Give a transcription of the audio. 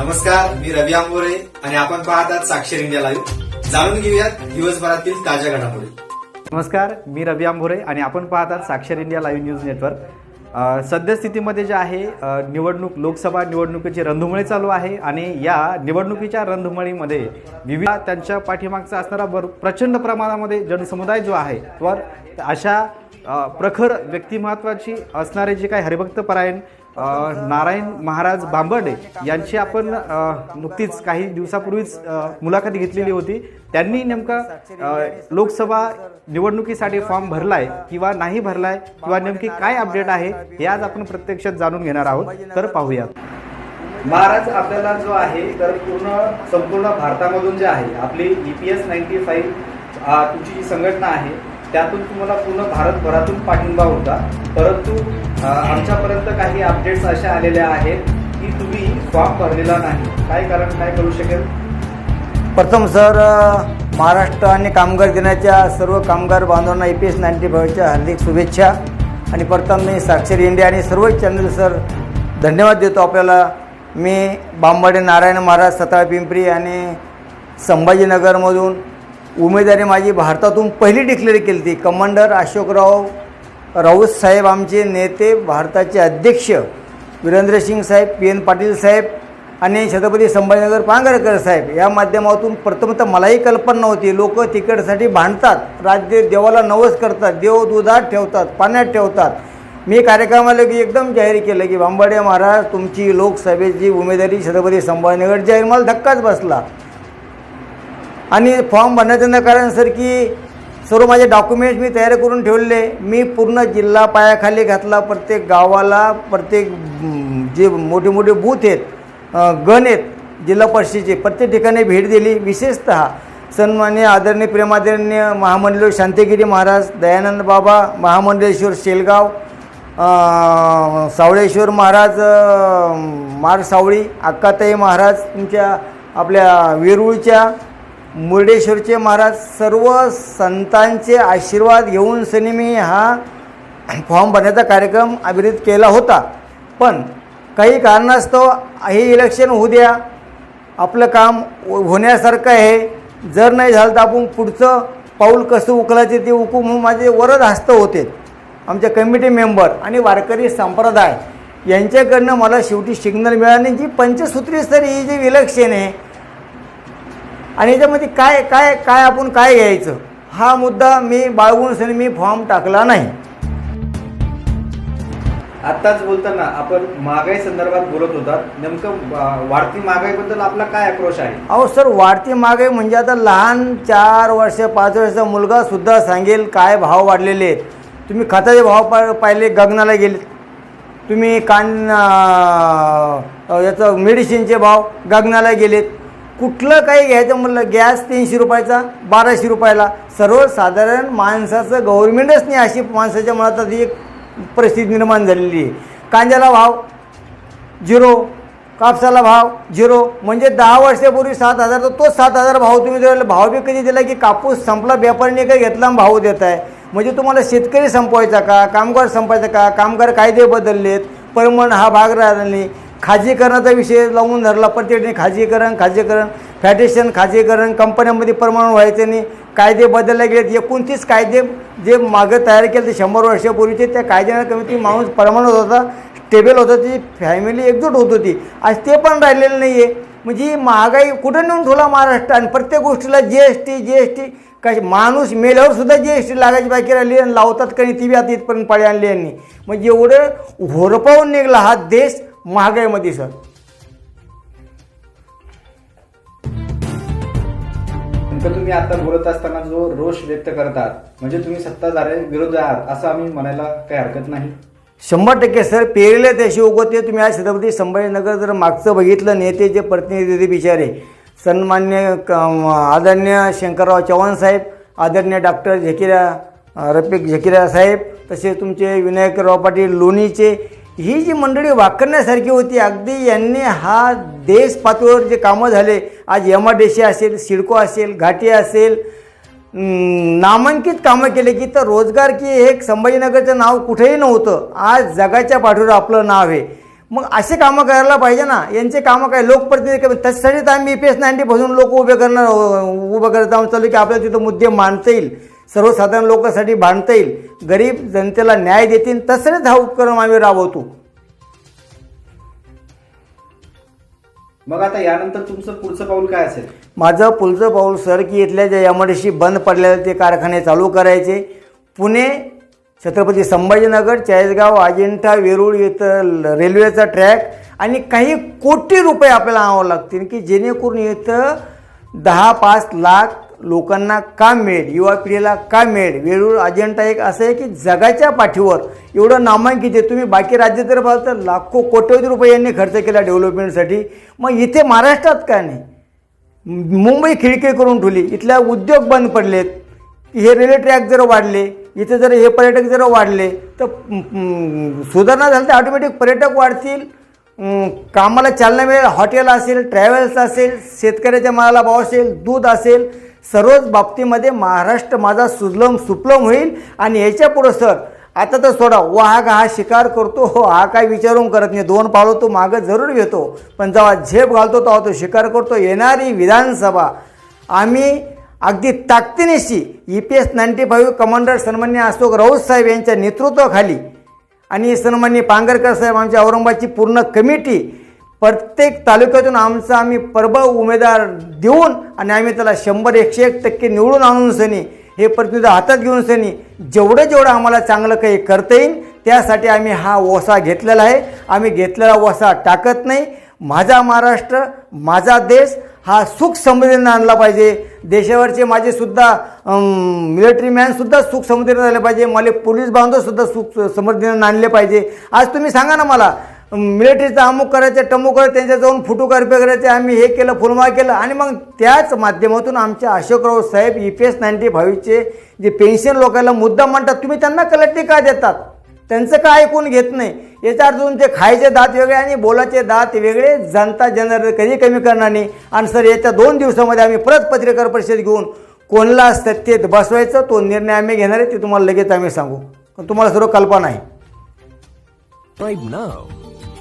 नमस्कार मी रवी आंबोरे आणि आपण पाहतात साक्षर इंडिया लाईव्ह. जाणून घेऊयात दिवसभरातील ताज्या घडामोडी. नमस्कार मी रवी आंबोरे आणि आपण पाहतात Sakshar India live news network. सद्यस्थितीमध्ये जे आहे निवडणूक लोकसभा निवडणुकीची रणधुमाळी चालू आहे आणि या निवडणुकीच्या रणधुमाळीमध्ये विविध त्यांच्या पाठीमागचा असणारा भर प्रचंड प्रमाणामध्ये जनसमुदाय जो आहे वर अशा प्रखर व्यक्तिमत्वाची असणारे जे काही हरिभक्त परायण नारायण महाराज बांबर्डे यांची आपण नुकतीच काही दिवसापूर्वीच मुलाखत घेतलेली होती. त्यांनी नेमका लोकसभा निवडणुकीसाठी फॉर्म भरलाय किंवा नाही भरलाय किंवा नेमकी काय अपडेट आहे हे आज आपण प्रत्यक्षात जाणून घेणार आहोत. तर पाहूयात. महाराज आपल्याला जो आहे तर पूर्ण संपूर्ण भारतामधून जे आहे आपली E P S ninety five तुमची जी संघटना आहे त्यातून तुम्हाला पूर्ण भारतभरातून पाठिंबा होता. परंतु आमच्यापर्यंत काही अपडेट्स अशा आलेल्या आहेत की तुम्ही फॉर्म भरलेला नाही. काय कारण काय करू शकेल? प्रथम सर महाराष्ट्र आणि कामगार दिनाच्या सर्व कामगार बांधवांना ई पी एस नाईन्टी फाईव्हच्या हार्दिक शुभेच्छा. आणि प्रथम मी साक्षर इंडिया आणि सर्व चॅनल सर धन्यवाद देतो आपल्याला. मी बांबाडे नारायण महाराज सताळ पिंपरी आणि संभाजीनगरमधून उमेदवारी माझी भारतातून पहिली डिक्लेअर केली होती कमांडर अशोकराव राऊत साहेब आमचे नेते भारताचे अध्यक्ष वीरेंद्रसिंग साहेब पी एन पाटील साहेब आणि छत्रपती संभाजीनगर पांगरकर साहेब. या माध्यमातून प्रथमतः मलाही कल्पना नव्हती लोक तिकीटसाठी भांडतात राज्य देवाला नवस करतात देव दुधात ठेवतात पाण्यात ठेवतात. मी कार्यक्रमाला की एकदम जाहीर केलं की बांबाडे महाराज तुमची लोकसभेची उमेदवारी छत्रपती संभाजीनगर जाहीर. मला धक्काच बसला. आणि फॉर्म भरण्याचं कारण सर की सर्व माझे डॉक्युमेंट्स मी तयार करून ठेवले मी पूर्ण जिल्हा पायाखाली घातला. प्रत्येक गावाला प्रत्येक जे मोठे मोठे बूथ आहेत गण आहेत जिल्हा परिषदेचे प्रत्येक ठिकाणी भेट दिली. विशेषतः सन्मान्य आदरणीय प्रेमादरणीय महामंडळ शांतिगिरी महाराज दयानंद बाबा महामंडळेश्वर शेलगाव सावळेश्वर महाराज मार सावळी अक्काताई महाराज तुमच्या आपल्या वेरूळच्या मुर्डेश्वरचे महाराज सर्व संतांचे आशीर्वाद घेऊन सनी मी हा फॉर्म भरण्याचा कार्यक्रम अभिरित केला होता. पण काही कारणास्तव हे इलेक्शन होऊ द्या. आपलं काम होण्यासारखं आहे. जर नाही झालं तर आपण पुढचं पाऊल कसं उकलायचे ते उकू म्हणून माझे वरद हस्त होते. आमच्या कमिटी मेंबर आणि वारकरी संप्रदाय यांच्याकडनं मला शेवटी सिग्नल मिळाली. जी पंचसूत्री सर ही जी इलेक्शन आहे आणि याच्यामध्ये काय काय काय आपण काय घ्यायचं? हा मुद्दा मी बाळगून मी फॉर्म टाकला नाही. आत्ताच बोलताना आपण महागाई संदर्भात बोलत होतात नेमकं वाढती महागाईबद्दल आपला काय आक्रोश आहे? अहो सर वाढती महागाई म्हणजे आता लहान चार वर्ष पाच वर्षाचा मुलगा सुद्धा सांगेल काय भाव वाढलेले आहेत. तुम्ही खताचे भाव पा पाहिले गगनाला गेले. तुम्ही कान याचं मेडिसिनचे भाव गगनाला गेलेत. कुठलं काही घ्यायचं म्हणलं गॅस तीनशे रुपयाचा बाराशे रुपयाला. सर्वसाधारण माणसाचं गव्हर्नमेंटच नाही अशी माणसाच्या मनात आता एक परिस्थिती निर्माण झालेली आहे. कांद्याला भाव झिरो. कापसाला भाव झिरो. म्हणजे दहा वर्षापूर्वी सात हजार तर तोच सात हजार भाव तुम्ही दिला भाव बी कधी दिला की कापूस संपला व्यापारीने काही घेतला आणि भाव देत आहे. म्हणजे तुम्हाला शेतकरी संपवायचा का कामगार संपवायचा का कामगार कायदे बदललेत परमण हा भाग राहिला नाही. खाजगीकरणाचा विषय लावून धरला प्रत्येक ठिकाणी खाजगीकरण खाजगीकरण फॅटेशन खाजगीकरण कंपन्यांमध्ये परमाणू व्हायचे नाही कायदे बदलले गेलेत. एकोणतीस कायदे जे मागं तयार केले ते शंभर वर्षापूर्वीचे त्या कायद्याने कमीत कमी माणूस परमाणूत होता स्टेबल होता ती फॅमिली एकजूट होत होती. आज ते पण राहिलेलं नाही आहे म्हणजे महागाई कुठं नेऊन ठेवला महाराष्ट्र? आणि प्रत्येक गोष्टीला G S T G S T काय माणूस मेल्यावर सुद्धा जी एस टी लागायची बाकी राहिली आणि लावतात काही ती बी आता इथपर्यंत पाळी आणली यांनी. म्हणजे एवढं होरपावून निघाला हा देश महागाईमध्ये सर. तुम्ही आता बोलत असताना जो रोष व्यक्त करतात म्हणजे तुम्ही सत्ताधारे विरोध आहात असं आम्ही म्हणायला काही हरकत नाही. शंभर टक्के सर. पेरले त्याशी उगवते. तुम्ही आज छत्रपती संभाजीनगर जर मागचं बघितलं नेतेचे प्रतिनिधी ते बिचारे सन्मान्य क- आदरणीय शंकरराव चव्हाण साहेब आदरणीय डॉक्टर झकिरा रफिक झकिरा साहेब तसेच तुमचे विनायकराव पाटील लोणीचे ही जी मंडळी वाकरण्यासारखी होती अगदी यांनी हा देश पातळीवर जे कामं झाले आज यमाडेशी असेल सिडको असेल घाटी असेल नामांकित कामं केले की तर रोजगार की एक संभाजीनगरचं नाव कुठेही नव्हतं. आज जगाच्या पाठीवर आपलं नाव आहे. मग असे कामं करायला पाहिजे ना. यांचे कामं काय? लोकप्रतिनिधी त्याच्यासाठी तर आम्ही पी एस नाईन्टी पासून लोक उभे करणार उभं करत आहोत. चालू की आपल्याला तिथं मुद्दे मांडता येईल. सर्वसाधारण लोकांसाठी भांडता येईल. गरीब जनतेला न्याय देतील तसंच हा उपक्रम आम्ही राबवतो. मग आता यानंतर तुमचं पुढचं पाऊल काय असेल? माझं पुढचं पाऊल सर की इथल्या ज्या एम बंद पडलेले ते कारखाने चालू करायचे. पुणे छत्रपती संभाजीनगर चाळीसगाव अजिंठा वेरूळ इथं रेल्वेचा ट्रॅक आणि काही कोटी रुपये आपल्याला आणावं लागतील की जेणेकरून इथं दहा पाच लाख लोकांना काम मिळेल युवा पिढीला काम मिळेल वेरूळ अजिंठा एक असं आहे की जगाच्या पाठीवर एवढं नामांकित आहे. तुम्ही बाकी राज्य जर पाहाल तर लाखो कोट्यवधी रुपये यांनी खर्च केला डेव्हलपमेंटसाठी मग इथे महाराष्ट्रात काय नाही? मुंबई खिडकी करून ठेवली. इथल्या उद्योग बंद पडलेत. हे रेल्वे ट्रॅक जर वाढले इथे जर हे पर्यटक जर वाढले तर सुधारणा झाली तर ऑटोमॅटिक पर्यटक वाढतील. कामाला चालना मिळेल हॉटेल असेल ट्रॅव्हल्स असेल शेतकऱ्याच्या मालाला भाव असेल दूध असेल सर्वच बाबतीमध्ये महाराष्ट्र माझा सुजलम सुपलम होईल आणि याच्या पुढं सर आता तर सोडा वाघ हा शिकार करतो हो हा काय विचारून करत नाही. दोन पावलं तो मागं जरूर घेतो. पण जेव्हा झेप घालतो तेव्हा तो शिकार करतो. येणारी विधानसभा आम्ही अगदी ताकदीनेशी E P S ninety five commander सन्मान्य अशोक राऊत साहेब यांच्या नेतृत्वाखाली आणि सन्मान्य पांगरकर साहेब आमच्या औरंगाबादची पूर्ण कमिटी प्रत्येक तालुक्यातून आमचा आम्ही प्रबळ उमेदवार देऊन आणि आम्ही त्याला शंभर एकशे एक टक्के निवडून आणून सनी हे प्रतिनिधी हातात घेऊन सनी जेवढं जेवढं आम्हाला चांगलं काही करता येईल त्यासाठी आम्ही हा वसा घेतलेला आहे. आम्ही घेतलेला वसा टाकत नाही. माझा महाराष्ट्र माझा देश हा सुख समृद्धीनं आणला पाहिजे. देशावरचे माझेसुद्धा मिलिटरी मॅनसुद्धा सुख समृद्धीनं झाले पाहिजे. मला पोलीस बांधवसुद्धा सुख समृद्धीनं आणले पाहिजे. आज तुम्ही सांगा ना मला मिलिटरीचा अमुक करायचं टमुक करायचं त्यांच्या जाऊन फुटू करपे करायचे आम्ही हे केलं फुलमा केलं. आणि मग त्याच माध्यमातून आमच्या Ashokrao saheb E P S ninety फाईव्हचे जे पेन्शन लोकांना मुद्दा म्हणतात तुम्ही त्यांना कलेक्टी का देतात? त्यांचं का ऐकून घेत नाही? याच्या अर्थून ते खायचे दात वेगळे आणि बोलाचे दात वेगळे जनता जनरल कधी कमी करणार नाही. आणि सर याच्या दोन दिवसामध्ये आम्ही परत पत्रकार परिषद घेऊन कोणला सत्तेत बसवायचं तो निर्णय आम्ही घेणार आहे ते तुम्हाला लगेच आम्ही सांगू. पण तुम्हाला सर्व कल्पना आहे. Subscribe now.